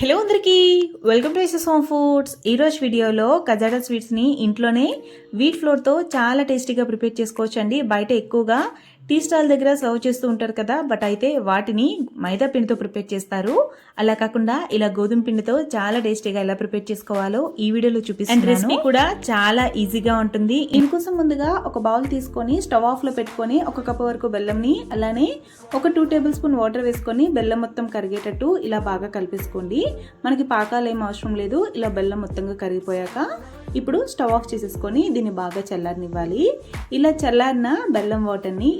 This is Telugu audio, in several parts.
హలో అందరికీ. Welcome to SS home foods ఈరోజు వీడియోలో కజాడా స్వీట్స్ని ఇంట్లోనే వీట్ ఫ్లోర్తో చాలా టేస్టీగా ప్రిపేర్ చేసుకోవచ్చు అండి బయట ఎక్కువగా టీ స్టాల్ దగ్గర సర్వ్ చేస్తూ ఉంటారు కదా బట్ అయితే వాటిని మైదా పిండితో ప్రిపేర్ చేస్తారు. అలా కాకుండా ఇలా గోధుమ పిండితో చాలా టేస్టీగా ఎలా ప్రిపేర్ చేసుకోవాలో ఈ వీడియోలో చూపిస్తాను రెసిపీ కూడా చాలా ఈజీగా ఉంటుంది. ఇందుకోసం ముందుగా ఒక బౌల్ తీసుకొని స్టవ్ ఆఫ్లో పెట్టుకొని ఒక కప్ వరకు బెల్లంని అలానే ఒక టూ టేబుల్ స్పూన్ వాటర్ వేసుకొని బెల్లం మొత్తం కరిగేటట్టు ఇలా బాగా కలిపేసుకోండి. మనకి పాకాలు ఏం అవసరం లేదు ఇలా బెల్లం మొత్తంగా కరిగిపోయాక ఇప్పుడు స్టవ్ ఆఫ్ చేసేసుకొని దీన్ని బాగా చల్లారనివ్వాలి. ఇలా చల్లారిన బెల్లం వాటర్ని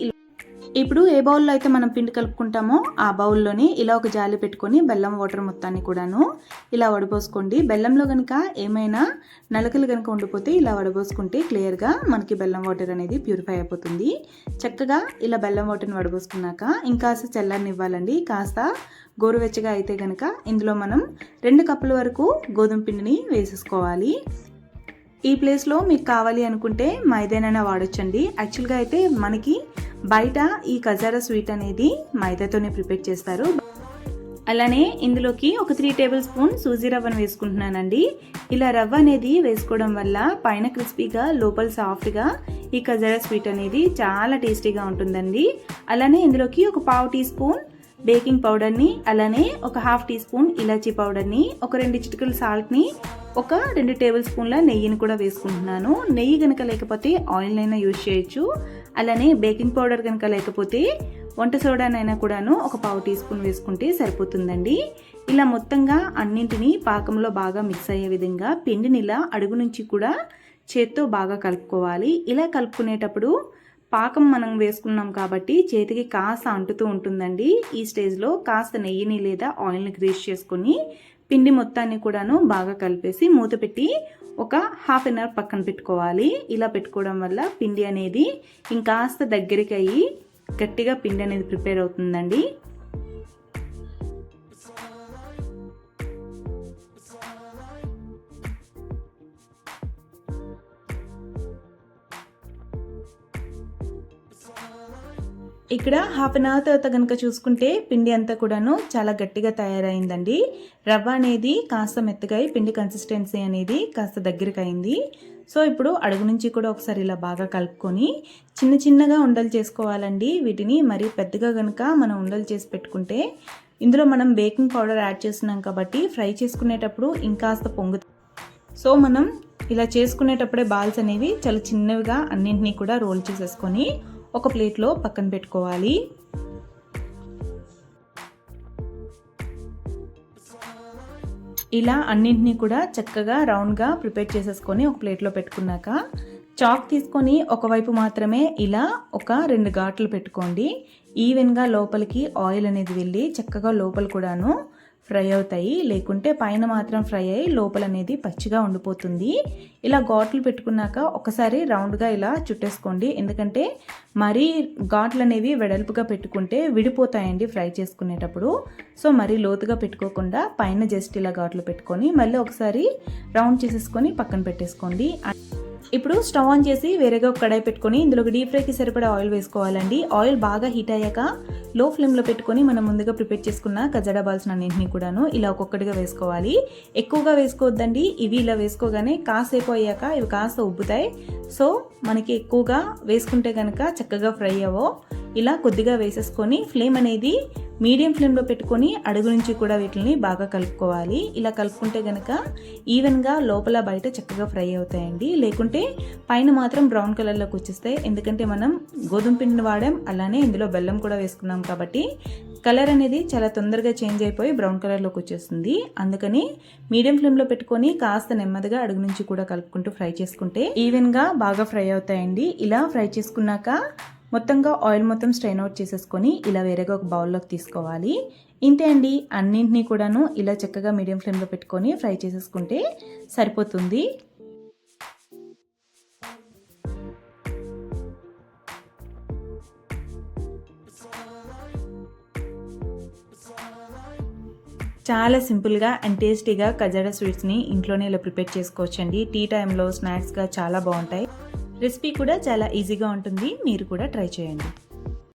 ఇప్పుడు ఏ బౌల్లో అయితే మనం పిండి కలుపుకుంటామో ఆ బౌల్లోని ఇలా ఒక జాలి పెట్టుకొని బెల్లం వాటర్ మొత్తాన్ని కూడాను ఇలా వడపోసుకోండి బెల్లంలో కనుక ఏమైనా నలకలు కనుక ఉండిపోతే ఇలా వడపోసుకుంటే క్లియర్గా మనకి బెల్లం వాటర్ అనేది ప్యూరిఫై అయిపోతుంది. చక్కగా ఇలా బెల్లం వాటర్ని వడపోసుకున్నాక ఇంకాస్త చల్లారనివ్వాలండి. కాస్త గోరువెచ్చగా అయితే కనుక ఇందులో మనం రెండు కప్పుల వరకు గోధుమ పిండిని వేసేసుకోవాలి. ఈ ప్లేస్లో మీకు కావాలి అనుకుంటే మైదేనైనా వాడొచ్చండి. యాక్చువల్గా అయితే మనకి బయట ఈ కజారా స్వీట్ అనేది మైదాతోనే ప్రిపేర్ చేస్తారు. అలానే ఇందులోకి ఒక త్రీ టేబుల్ స్పూన్ సూజీ రవ్వను వేసుకుంటున్నానండి. ఇలా రవ్వ అనేది వేసుకోవడం వల్ల పైన క్రిస్పీగా లోపల సాఫ్ట్గా ఈ కజారా స్వీట్ అనేది చాలా టేస్టీగా ఉంటుందండి. అలానే ఇందులోకి ఒక పావు టీ స్పూన్ బేకింగ్ పౌడర్ని అలానే ఒక హాఫ్ టీ స్పూన్ ఇలాచీ పౌడర్ని ఒక రెండు చిటికల సాల్ట్ని ఒక రెండు టేబుల్ స్పూన్ల నెయ్యిని కూడా వేసుకుంటున్నాను. నెయ్యి కనుక లేకపోతే ఆయిల్ అయినా యూజ్ చేయొచ్చు. అలానే బేకింగ్ పౌడర్ కనుక లేకపోతే వంట సోడానైనా కూడాను ఒక పావు టీ స్పూన్ వేసుకుంటే సరిపోతుందండి. ఇలా మొత్తంగా అన్నింటినీ పాకంలో బాగా మిక్స్ అయ్యే విధంగా పిండిని ఇలా అడుగు నుంచి కూడా చేత్తో బాగా కలుపుకోవాలి. ఇలా కలుపుకునేటప్పుడు పాకం మనం వేసుకున్నాం కాబట్టి చేతికి కాస్త అంటుతూ ఉంటుందండి. ఈ స్టేజ్లో కాస్త నెయ్యిని లేదా ఆయిల్ని గ్రీస్ చేసుకొని పిండి మొత్తాన్ని కూడాను బాగా కలిపేసి మూత పెట్టి ఒక హాఫ్ అన్ అవర్ పక్కన పెట్టుకోవాలి. ఇలా పెట్టుకోవడం వల్ల పిండి అనేది ఇంకాస్త దగ్గరికి అయ్యి గట్టిగా పిండి అనేది ప్రిపేర్ అవుతుందండి. ఇక్కడ హాఫ్ అన్ అవర్ తర్వాత కనుక చూసుకుంటే పిండి అంతా కూడాను చాలా గట్టిగా తయారైందండి. రవ్వ అనేది కాస్త మెత్తగా పిండి కన్సిస్టెన్సీ అనేది కాస్త దగ్గరికి అయింది సో ఇప్పుడు అడుగు నుంచి కూడా ఒకసారి ఇలా బాగా కలుపుకొని చిన్న చిన్నగా ఉండలు చేసుకోవాలండి. వీటిని మరి పెద్దగా కనుక మనం ఉండలు చేసి పెట్టుకుంటే ఇందులో మనం బేకింగ్ పౌడర్ యాడ్ చేస్తున్నాం కాబట్టి ఫ్రై చేసుకునేటప్పుడు ఇంకాస్త పొంగు సో మనం ఇలా చేసుకునేటప్పుడే బాల్స్ అనేవి చాలా చిన్నవిగా అన్నింటినీ కూడా రోల్ చేసేసుకొని ఒక ప్లేట్లో పక్కన పెట్టుకోవాలి. ఇలా అన్నింటినీ కూడా చక్కగా రౌండ్గా ప్రిపేర్ చేసేసుకొని ఒక ప్లేట్లో పెట్టుకున్నాక చాక్ తీసుకొని ఒకవైపు మాత్రమే ఇలా ఒక రెండు ఘాట్లు పెట్టుకోండి. ఈవెన్గా లోపలికి ఆయిల్ అనేది వెళ్ళి చక్కగా లోపల కూడాను ఫ్రై అవుతాయి. లేకుంటే పైన మాత్రం ఫ్రై అయ్యి లోపల అనేది పచ్చిగా ఉండిపోతుంది. ఇలా ఘాట్లు పెట్టుకున్నాక ఒకసారి రౌండ్గా ఇలా చుట్టేసుకోండి. ఎందుకంటే మరీ ఘాట్లు అనేవి వెడల్పుగా పెట్టుకుంటే విడిపోతాయండి ఫ్రై చేసుకునేటప్పుడు. సో మరీ లోతుగా పెట్టుకోకుండా పైన జస్ట్ ఇలా ఘాట్లు పెట్టుకొని మళ్ళీ ఒకసారి రౌండ్ చేసేసుకొని పక్కన పెట్టేసుకోండి. ఇప్పుడు స్టవ్ ఆన్ చేసి వేరేగా ఒక కడాయి పెట్టుకొని ఇందులో డీప్ ఫ్రైకి సరిపడా ఆయిల్ వేసుకోవాలండి. ఆయిల్ బాగా హీట్ అయ్యాక లో ఫ్లేమ్లో పెట్టుకొని మనం ముందుగా ప్రిపేర్ చేసుకున్న కజడా బాల్స్ అన్నింటినీ కూడాను ఇలా ఒక్కొక్కటిగా వేసుకోవాలి. ఎక్కువగా వేసుకోవద్దండి. ఇవి ఇలా వేసుకోగానే కాసేపు అయ్యాక ఇవి కాస్త ఉబ్బుతాయి. సో మనకి ఎక్కువగా వేసుకుంటే కనుక చక్కగా ఫ్రై అవ్వో ఇలా కొద్దిగా వేసేసుకొని ఫ్లేమ్ అనేది మీడియం ఫ్లేమ్లో పెట్టుకొని అడుగు నుంచి కూడా వీటిని బాగా కలుపుకోవాలి. ఇలా కలుపుకుంటే కనుక ఈవెన్గా లోపల బయట చక్కగా ఫ్రై అవుతాయండి. లేకుంటే పైన మాత్రం బ్రౌన్ కలర్లోకి వచ్చేస్తాయి. ఎందుకంటే మనం గోధుమ పిండిని వాడాం అలానే ఇందులో బెల్లం కూడా వేసుకున్నాం కాబట్టి కలర్ అనేది చాలా తొందరగా చేంజ్ అయిపోయి బ్రౌన్ కలర్లోకి వచ్చేస్తుంది. అందుకని మీడియం ఫ్లేమ్లో పెట్టుకొని కాస్త నెమ్మదిగా అడుగు నుంచి కూడా కలుపుకుంటూ ఫ్రై చేసుకుంటే ఈవెన్గా బాగా ఫ్రై అవుతాయండి. ఇలా ఫ్రై చేసుకున్నాక మొత్తంగా ఆయిల్ మొత్తం స్ట్రైన్ అవుట్ చేసేసుకొని ఇలా వేరేగా ఒక బౌల్లోకి తీసుకోవాలి. ఇంతే అండి. అన్నింటినీ కూడాను ఇలా చక్కగా మీడియం ఫ్లేమ్లో పెట్టుకొని ఫ్రై చేసేసుకుంటే సరిపోతుంది. చాలా సింపుల్గా అండ్ టేస్టీగా కజాడా స్వీట్స్ని ఇంట్లోనే ఇలా ప్రిపేర్ చేసుకోవచ్చండి. టీ టైంలో స్నాక్స్గా చాలా బాగుంటాయి. రెసిపీ కూడా చాలా ఈజీగా ఉంటుంది. మీరు కూడా ట్రై చేయండి.